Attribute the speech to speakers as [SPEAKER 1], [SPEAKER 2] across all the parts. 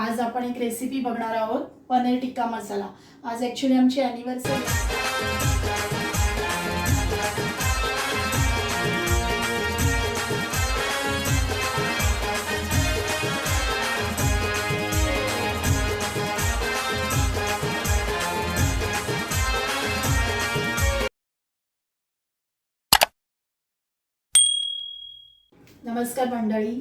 [SPEAKER 1] आज आपण एक रेसिपी बघणार आहोत पनीर टिक्का मसाला. आज ॲक्च्युली आमची ॲनिव्हर्सरी नमस्कार मंडळी.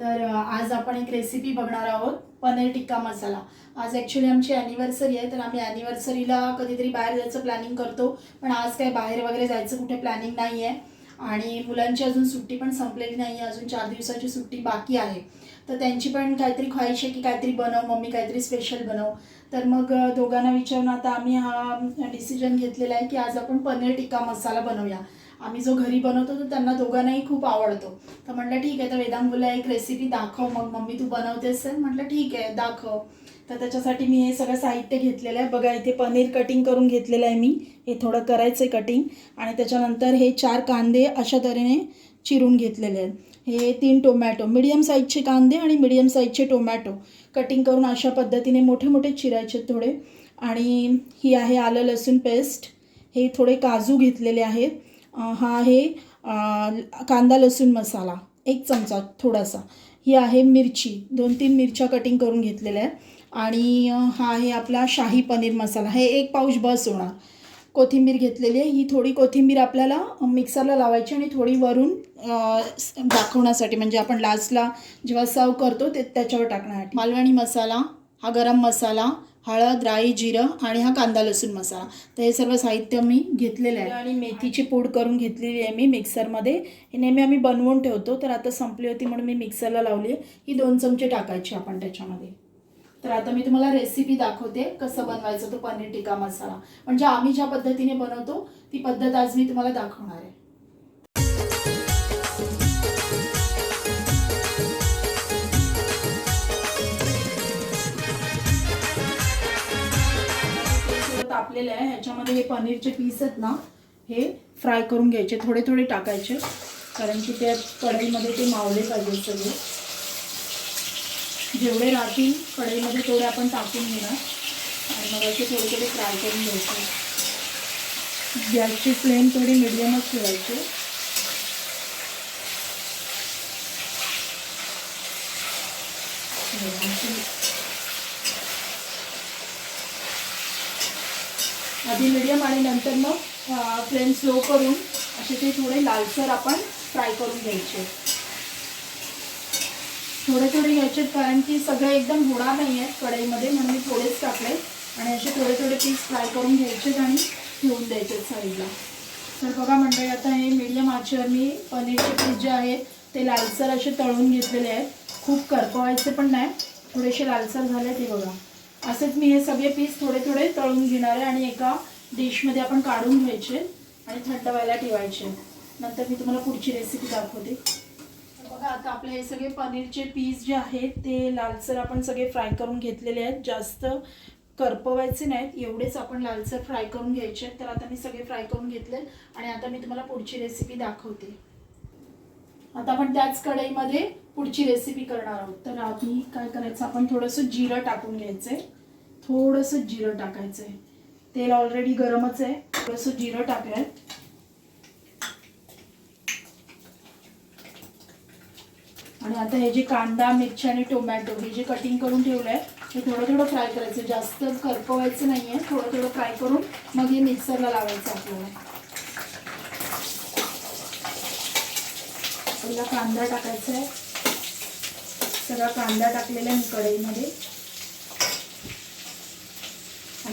[SPEAKER 1] तर आज आपण एक रेसिपी बघणार आहोत पनीर टिक्का मसाला. आज ॲक्च्युली आमची ॲनिव्हर्सरी आहे तर आम्ही ॲनिव्हर्सरीला कधीतरी बाहेर जायचं प्लॅनिंग करतो. पण आज काय बाहेर वगैरे जायचं कुठे प्लॅनिंग नाही आहे आणि मुलांची अजून सुट्टी पण संपलेली नाही आहे अजून चार दिवसाची सुट्टी बाकी आहे. तर त्यांची पण काहीतरी ख्वाहिश आहे की काहीतरी बनव मम्मी काहीतरी स्पेशल बनव. तर मग दोघांना विचारून आता आम्ही हा डिसिजन घेतलेला आहे की आज आपण पनीर टिक्का मसाला बनवूया. आम्ही जो घरी बनवतो तो त्यांना दोघांनाही खूप आवडतो. तर म्हटलं ठीक आहे तर वेदांगूला एक रेसिपी दाखव मग मम्मी तू बनवतेस तर? म्हटलं ठीक आहे दाखव. तर त्याच्यासाठी मी हे सगळं साहित्य घेतलेलं आहे. बघा इथे पनीर कटिंग करून घेतलेलं आहे मी. हे थोडं करायचं आहे कटिंग आणि त्याच्यानंतर हे चार कांदे अशा तऱ्हेने चिरून घेतलेले आहेत. हे तीन टोमॅटो मिडियम साईजचे कांदे आणि मिडियम साईजचे टोमॅटो कटिंग करून अशा पद्धतीने मोठे मोठे चिरायचे थोडे. आणि ही आहे आलं लसूण पेस्ट हे थोडे काजू घेतलेले आहेत. हा आहे कांदा लसूण मसाला एक चमचा थोडासा. ही आहे मिरची दोन तीन मिरच्या कटिंग करून घेतलेल्या आहेत. आणि हा आहे आपला शाही पनीर मसाला. हे एक पाऊच बस होणार. कोथिंबीर घेतलेली आहे. ही थोडी कोथिंबीर आपल्याला मिक्सरला लावायची आणि थोडी वरून दाखवण्यासाठी म्हणजे आपण लास्टला जेव्हा सर्व करतो ते त्याच्यावर टाकण्यासाठी. मालवणी मसाला हा गरम मसाला हळद राई जिरं आणि हा कांदा लसूण मसाला. तर हे सर्व साहित्य मी घेतलेलं आहे. आणि मेथीची पूड करून घेतलेली आहे मी मिक्सरमध्ये. हे नेहमी आम्ही बनवून ठेवतो तर आता संपली होती म्हणून मी मिक्सरला लावली आहे. ही दोन चमचे टाकायची आपण त्याच्यामध्ये. तर आता मी तुम्हाला रेसिपी दाखवते कसं बनवायचं तो पनीर टिक्का मसाला. म्हणजे आम्ही ज्या पद्धतीने बनवतो ती पद्धत आज मी तुम्हाला दाखवणार आहे. थोडं आहे. ह्याच्यामध्ये हे पनीरचे पीस आहेत ना हे फ्राय करून घ्यायचे. थोडे थोडे टाकायचे. कारण की त्या कढईमध्ये ते मावले पाहिजे सगळे. जेवढे राहतील कढईमध्ये तेवढे आपण टाकून घेणार. आणि मग असे थोडे थोडे फ्राय करून घ्यायचे. गॅसची फ्लेम थोडी मिडियमच ठेवायची. आधी मिडियम आणि नंतर मग फ्लेम स्लो करून असे ते थोडे लालसर आपण फ्राय करून घ्यायचे. थोडे थोडे घ्यायचे कारण की सगळे एकदम होणार नाही आहेत कढईमध्ये म्हणून मी थोडेच टाकले. आणि असे थोडे थोडे पीस फ्राय करून घ्यायचेच आणि ठेवून द्यायचे साईडला. तर बघा मंडळी आता हे मीडियम आचेवर मी पनीरचे पीस जे आहेत ते लालसर असे तळून घेतलेले आहेत. खूप करपवायचे पण नाही थोडेसे लालसर झाले ते बघा. असेच मी हे सगळे पीस थोडे थोडे तळून घेणार आहे आणि एका डिशमध्ये आपण काढून घ्यायचे आणि थंड व्हायला ठेवायचे. नंतर मी तुम्हाला पुढची रेसिपी दाखवते. बघा आता आपले हे सगळे पनीरचे पीस जे आहेत ते लालसर आपण सगळे फ्राय करून घेतलेले आहेत. जास्त करपवायचे नाहीत. एवढेच आपण लालसर फ्राय करून घ्यायचे आहेत. तर आता मी सगळे फ्राय करून घेतले आणि आता मी तुम्हाला पुढची रेसिपी दाखवते. आता आपण त्याच कढईमध्ये पुढची रेसिपी करणार आहोत. तर आधी काय करायचं? आपण थोडंसं जिरं टाकून घ्यायचं आहे थोडंसं जिरं टाकायचं आहे तेल ऑलरेडी गरमच आहे. थोडंसं जिरं टाकलंय आणि आता हे जे कांदा मिरची आणि टोमॅटो हे जे कटिंग करून ठेवलं आहे हे थोडं थोडं फ्राय करायचं जास्त करपवायचं नाही आहे थोडं थोडं फ्राय करून मग हे मिक्सरला लावायचं आपल्याला. पहिला कांदा टाकायचा आहे सगळा कांदा टाकलेला आहे मी कढईमध्ये.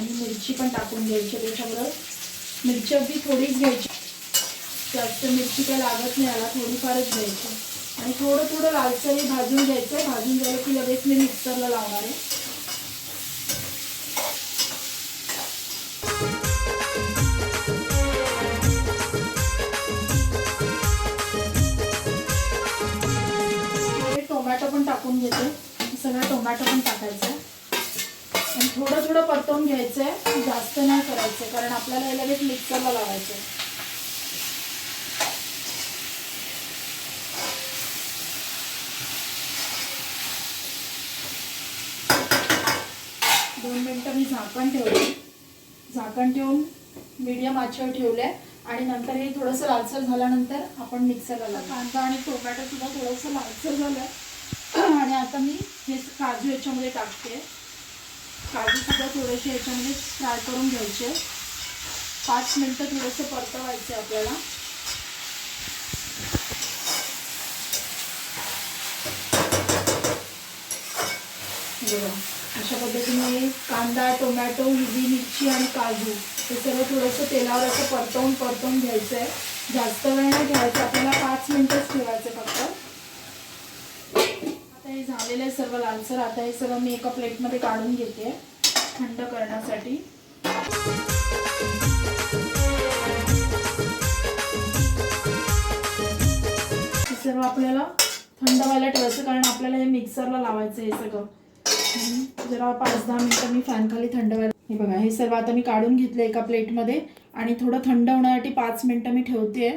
[SPEAKER 1] आणि मिरची पण टाकून घ्यायची त्याच्याबरोबर मिरची अगदी थोडीच घ्यायची. जास्त मिरची काय लागत नाही आला थोडीफारच घ्यायची. आणि थोडं थोडं लालसरी भाजून घ्यायचं आहे भाजून झालं की लगेच मी मिक्सरला लावणार आहे. परतवून घ्यायचं जास्त नाही करायचं कारण आपल्याला हे लगेच मिक्सरला लावायचं दोन मिनटं मी झाकण ठेवले झाकण ठेवून मीडियम आचेवर ठेवले आणि नंतर हे थोडंसं लालसर झाल्यानंतर आपण मिक्सरला लावू. कांदा आणि टोमॅटो सुद्धा थोडंसं लालसर झालं आणि आता मी हे काजू याच्यामध्ये टाकते. काजूसुद्धा थोडेसे याच्यामध्ये फ्राय करून घ्यायचे. पाच मिनटं थोडंसं परतवायचं आपल्याला. बघा अशा पद्धतीने कांदा टोमॅटो हिरवी मिरची आणि काजू हे सर्व थोडंसं तेलावर असं परतवून परतवून घ्यायचं आहे जास्त वेळ नाही घ्यायचं आपल्याला पाच मिनटंच ठेवायचं फक्त. हे झालेलं आहे सर्व लालसर. आता हे सर्व मी एका प्लेटमध्ये काढून घेते. थंड करण्यासाठी. हे सर्व आपल्याला थंड व्हायला ठेवायचं कारण आपल्याला हे मिक्सरला लावायचं हे सगळं. जरा पाच दहा मिनटं मी फॅन खाली थंड व्हायला हे बघा हे सर्व आता मी काढून घेतलं एका प्लेटमध्ये आणि थोडं थंड होण्यासाठी पाच मिनटं मी ठेवते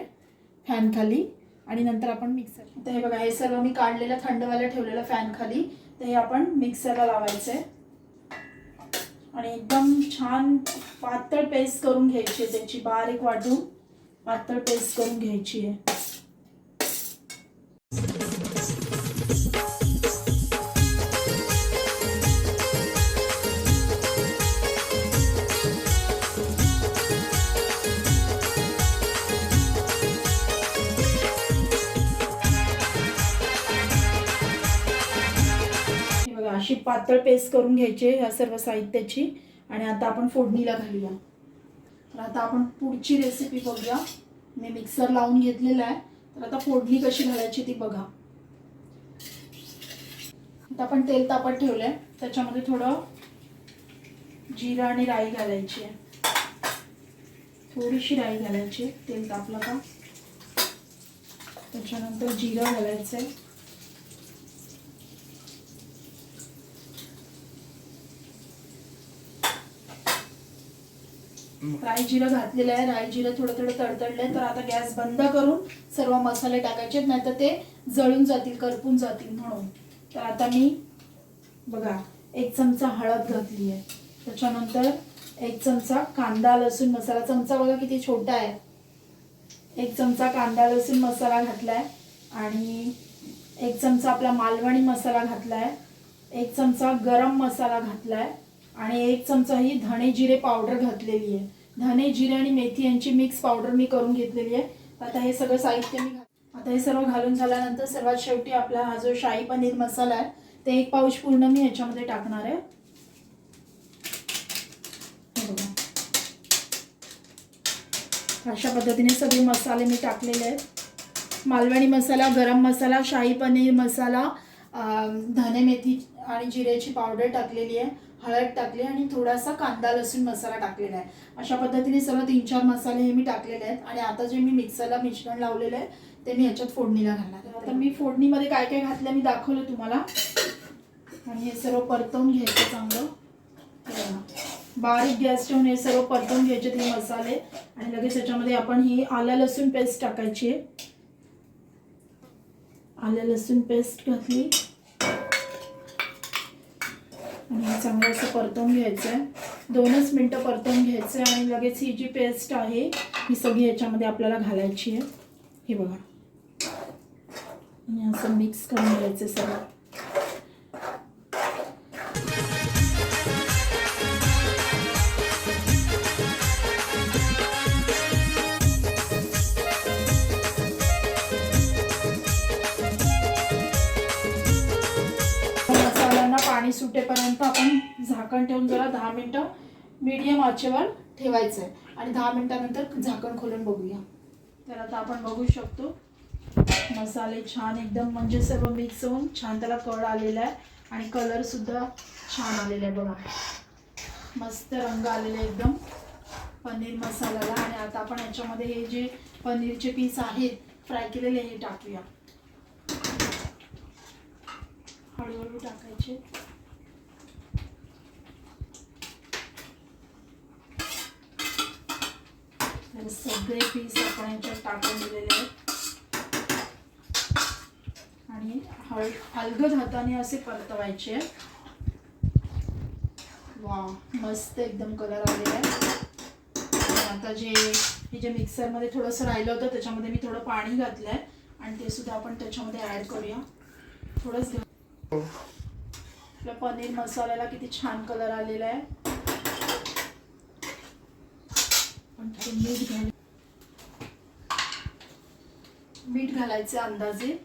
[SPEAKER 1] फॅन खाली. आणि नंतर आपण मिक्सर तर हे बघा हे सर्व मी काढलेलं थंडवाल्या ठेवलेलं फॅन खाली. तर हे आपण मिक्सरला लावायचं आहे आणि एकदम छान पातळ पेस्ट करून घ्यायची आहे त्याची. बारीक वाटून पातळ पेस्ट करून घ्यायची आहे. पातळ पेस्ट करून घ्यायची ह्या सर्व साहित्याची. आणि आता आपण फोडणीला घालूया. तर आता आपण पुढची रेसिपी बघूया. मी मिक्सर लावून घेतलेला आहे. तर आता फोडणी कशी घालायची ती बघा. आता आपण तेल तापत ठेवलंय. त्याच्यामध्ये थोडं जिरं आणि राई घालायची आहे. थोडीशी राई घालायची तेल तापलं का? त्याच्यानंतर जिरं घालायचं आहे राय जिरं घातलेलं आहे. राय जिरं थोडं थोडं तडतडलंय. तर आता गॅस बंद करून सर्व मसाले टाकायचे नाही तर ते जळून जातील करपून जातील म्हणून. तर आता मी बघा एक चमचा हळद घातली आहे त्याच्यानंतर एक चमचा कांदा लसूण मसाला. चमचा बघा किती छोटा आहे. एक चमचा कांदा लसूण मसाला घातलाय. आणि एक चमचा आपला मालवणी मसाला घातलाय. एक चमचा गरम मसाला घातलाय. आणि एक चमचा ही धणे जिरे पावडर घातलेली आहे. धणे जिरे आणि मेथी यांची मिक्स पावडर मी करून घेतलेली आहे. आता हे सगळं साहित्य मी आता हे सर्व घालून झाल्यानंतर सर्वात शेवटी आपला हा जो शाही पनीर मसाला आहे ते एक पाऊच पूर्ण मी याच्यामध्ये टाकणार आहे. अशा पद्धतीने सगळे मसाले मी टाकलेले आहेत. मालवणी मसाला गरम मसाला शाही पनीर मसाला धने मेथी आणि जिऱ्याची पावडर टाकलेली आहे. हळद टाकली आणि थोडासा कांदा लसूण मसाला टाकलेला आहे. अशा पद्धतीने सर्व तीन चार मसाले हे मी टाकलेले आहेत आणि आता जे मी मिक्सरला मिश्रण लावलेलं आहे ते मी ह्याच्यात फोडणीला घालणार आहे. आता मी फोडणीमध्ये काय काय घातलं मी दाखवलं तुम्हाला. आणि हे सर्व परतवून घ्यायचं चांगलं. बारीक गॅस ठेवून हे सर्व परतवून घ्यायचे ते मसाले. आणि लगेच याच्यामध्ये आपण ही आलं लसूण पेस्ट टाकायची आहे. आलं लसूण पेस्ट घातली. आणि चांगलं असं परतवून घ्यायचं आहे दोनच मिनटं परतवून घ्यायचं आहे आणि लगेच ही जी पेस्ट आहे ही सगळी याच्यामध्ये आपल्याला घालायची आहे. हे बघा. आणि असं मिक्स करून घ्यायचं सगळं. सुटेपर्यंत आपण झाकण ठेवून जरा दहा मिनटं मीडियम आचेवर ठेवायचं आहे आणि दहा मिनटानंतर झाकण खोलून बघूया. तर आता आपण बघू शकतो मसाले छान एकदम म्हणजे सर्व मिक्स होऊन छान त्याला कळ आलेला आहे. आणि कलर सुद्धा छान आलेला आहे बघा. मस्त रंग आलेले आहे एकदम पनीर मसाल्याला. आणि आता आपण याच्यामध्ये हे जे पनीरचे पीस आहेत फ्राय केलेले हे टाकूया. हळूहळू टाकायचे. तर सगळे पीस आपण याच्यात टाकून दिलेले आहेत. आणि हळ हलगद हाताने असे परतवायचे वा मस्त एकदम कलर आलेला आहे. आता जे हे जे मिक्सरमध्ये थोडंसं राहिलं होतं त्याच्यामध्ये मी थोडं पाणी घातलं आहे आणि ते सुद्धा आपण त्याच्यामध्ये ॲड करूया. थोडंच घेऊ आपल्या पनीर मसाल्याला किती छान कलर आलेला आहे. पण मीठ घाल मीठ घालायचे अंदाजे.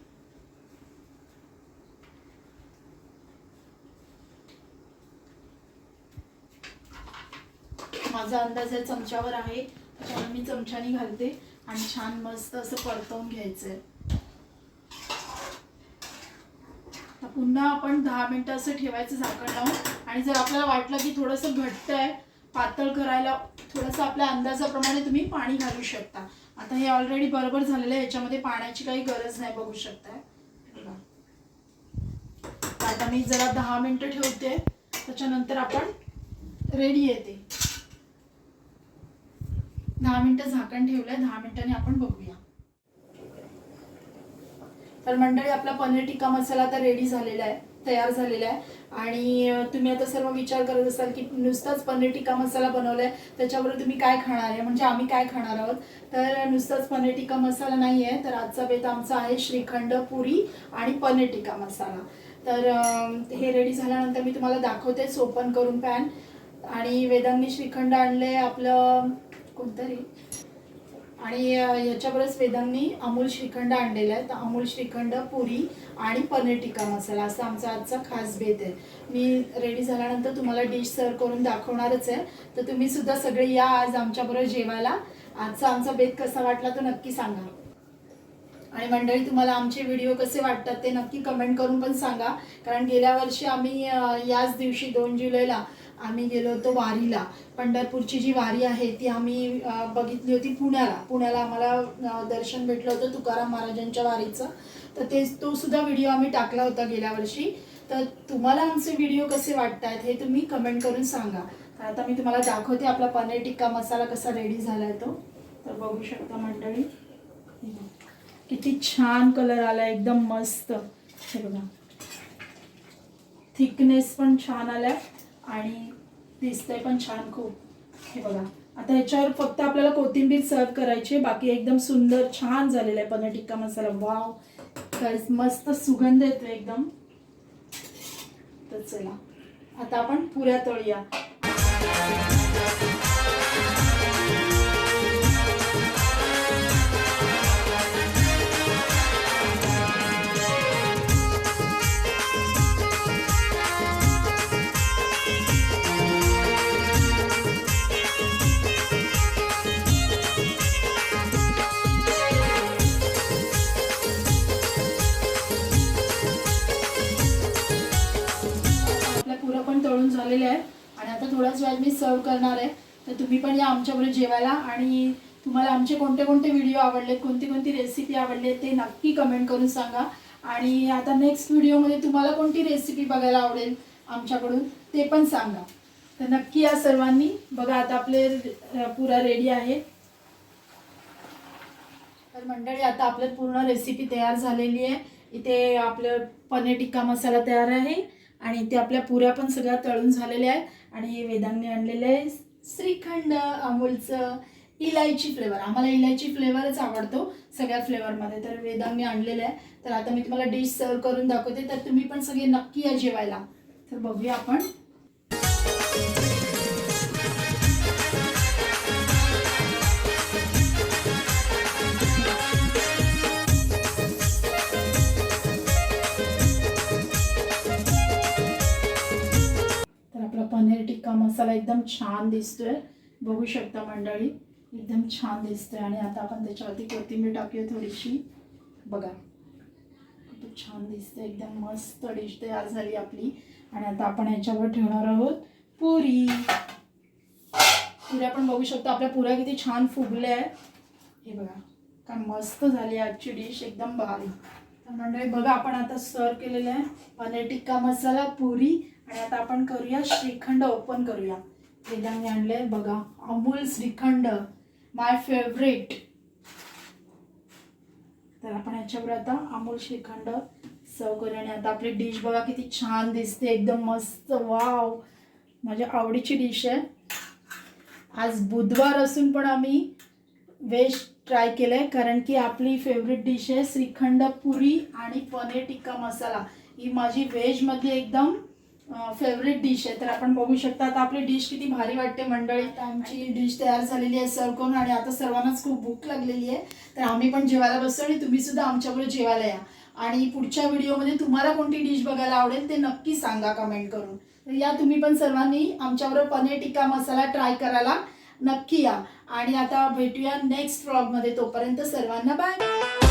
[SPEAKER 1] माझा अंदाज या चमच्यावर आहे त्याच्यामुळे मी चमच्याने घालते आणि छान मस्त असं परतवून घ्यायचंय. पुन्हा आपण दहा मिनिटं असं ठेवायचं झाकण लावून आणि जर आपल्याला वाटलं की थोडंसं घट्ट आहे पातळ करायला थोडंसं आपल्या अंदाजाप्रमाणे तुम्ही पाणी घालू शकता. आता हे ऑलरेडी बरोबर झालेलं आहे याच्यामध्ये पाण्याची काही गरज नाही बघू शकताय. आता मी जरा दहा मिनटं ठेवते त्याच्यानंतर आपण रेडी येते. दहा मिनिटं झाकण ठेवलंय दहा मिनिटांनी आपण बघूया. तर मंडळी आपला पनीर टिक्का मसाला आता रेडी झालेला आहे तयार झालेला आहे. आणि तुम्ही आता सर्व विचार करत असाल की नुसताच पनीर टिक्का मसाला बनवलाय त्याच्यावर तुम्ही काय खाणार आहे? म्हणजे आम्ही काय खाणार आहोत? तर नुसताच पनीर टिक्का मसाला नाही आहे तर आजचा बेत आमचा आहे श्रीखंड पुरी आणि पनीर टिक्का मसाला. तर हे रेडी झाल्यानंतर मी तुम्हाला दाखवते ओपन करून पॅन आणि वेदांनी श्रीखंड आणले आपलं कोणतं रे आणि याच्याबरोबरच वेदांनी अमूल श्रीखंड आणलेला आहे. तर अमूल श्रीखंड पुरी आणि पनीर टिक्का मसाला असा आमचा आजचा खास भेद आहे. मी रेडी झाल्यानंतर तुम्हाला डिश सर्व करून दाखवणारच आहे. तर तुम्ही सुद्धा सगळे या आज आमच्याबरोबर जेवायला. आजचा आमचा बेत कसा वाटला तो नक्की सांगा. आणि मंडळी तुम्हाला आमचे व्हिडिओ कसे वाटतात ते नक्की कमेंट करून पण सांगा. कारण गेल्या वर्षी आम्ही याच दिवशी दोन जुलैला आम्ही गेलो होतो वारीला. पंढरपूरची जी वारी आहे ती आम्ही बघितली होती पुण्याला. पुण्याला आम्हाला दर्शन भेटलं होतं तुकाराम महाराजांच्या वारीचं. तर ते तो सुद्धा व्हिडिओ आम्ही टाकला होता गेल्या वर्षी. तर तुम्हाला आमचे व्हिडिओ कसे वाटत आहेत हे तुम्ही कमेंट करून सांगा. आता मी तुम्हाला दाखवते आपला पनीर टिक्का मसाला कसा रेडी झाला आहे तो. तर बघू शकता मंडळी. किती छान कलर आला एकदम मस्त. हे बघा. थिकनेस पण छान आलाय. आणि दिसतंय पण छान खूप. हे बघा. आता ह्याच्यावर फक्त आपल्याला कोथिंबीर सर्व करायची आहे. बाकी एकदम सुंदर छान झालेला आहे पनीर टिक्का मसाला. वाव Guys, मस्त सुगंध येतो एकदम. तर चला. आता आपण पुऱ्या तळूया. तळून झालेले आहेत आणि आता थोड्याच वेळात मी सर्व करणार आहे. तर तुम्ही पण या आमच्याबरोबर जेवायला. आणि तुम्हाला आमचे कोणते कोणते व्हिडिओ आवडले कोणती कोणती रेसिपी आवडली ते नक्की कमेंट करून सांगा. आणि आता नेक्स्ट व्हिडिओमध्ये तुम्हाला कोणती रेसिपी बघायला आवडेल आमच्याकडून ते पण सांगा. तर नक्की या सर्वांनी बघा आता आपले पुरा रेडी आहे. तर मंडळी आता आपलं पूर्ण रेसिपी तयार झालेली आहे. इथे आपलं पनीर टिक्का मसाला तयार आहे. आणि इथे आपल्या पुऱ्या पण सगळ्या तळून झालेल्या आहेत. आणि हे वेदांनी आणलेलं आहे. श्रीखंड अमूलचं इलायची फ्लेवर आम्हाला इलायची फ्लेवरच आवडतो सगळ्या फ्लेवरमध्ये तर वेदांनी आणलेलं आहे. तर आता मी तुम्हाला डिश सर्व करून दाखवते. तर तुम्ही पण सगळे नक्की या जेवायला. तर बघूया आपण. मसाला एकदम छान दिसतोय. बघू शकता मंडळी एकदम छान दिसतोय. आणि आता आपण त्याच्यावरती कोथिंबीर टाकूया थोडीशी. बघा खूप छान दिसते एकदम मस्त डिश तयार झाली आपली. आणि आता आपण याच्यावर ठेवणार आहोत पुरी. पुऱ्या पण बघू शकतो. आपल्या पुऱ्या किती छान फुगल्या आहेत. हे बघा काय मस्त झाली आजची डिश. एकदम भारी. मंडळी बघा आपण आता सर्व केलेलं आहे पनीर टिक्का मसाला पुरी. आणि आता आपण करूया श्रीखंड ओपन करूया. वेदांनी आणले बघा. अमूल श्रीखंड माय फेवरेट तर आपण याच्यावर आता अमूल श्रीखंड सर्व करूया. आणि आता आपली डिश बघा किती छान दिसते एकदम मस्त वाव माझ्या आवडीची डिश आहे. आज बुधवार असून पण आम्ही व्हेज ट्राय केलं आहे कारण की आपली फेवरेट डिश आहे श्रीखंड पुरी आणि पनीर टिक्का मसाला. ही माझी व्हेजमधली एकदम फेवरेट डिश आहे. तर आपण बघू शकता आता आपली डिश किती भारी वाटते मंडळी. आमची डिश तयार झालेली आहे सर्व करून आणि आता सर्वांनाच खूप भूक लागलेली आहे. तर आम्ही पण जेवायला बसतो आणि तुम्ही सुद्धा आमच्याबरोबर जेवायला या. आणि पुढच्या व्हिडिओमध्ये तुम्हाला कोणती डिश बघायला आवडेल ते नक्की सांगा कमेंट करून. तर या तुम्ही पण सर्वांनी आमच्याबरोबर पनीर टिक्का मसाला ट्राय करायला. नक्की या. आणि आता भेटूया नेक्स्ट व्लॉगमध्ये तोपर्यंत सर्वांना बाय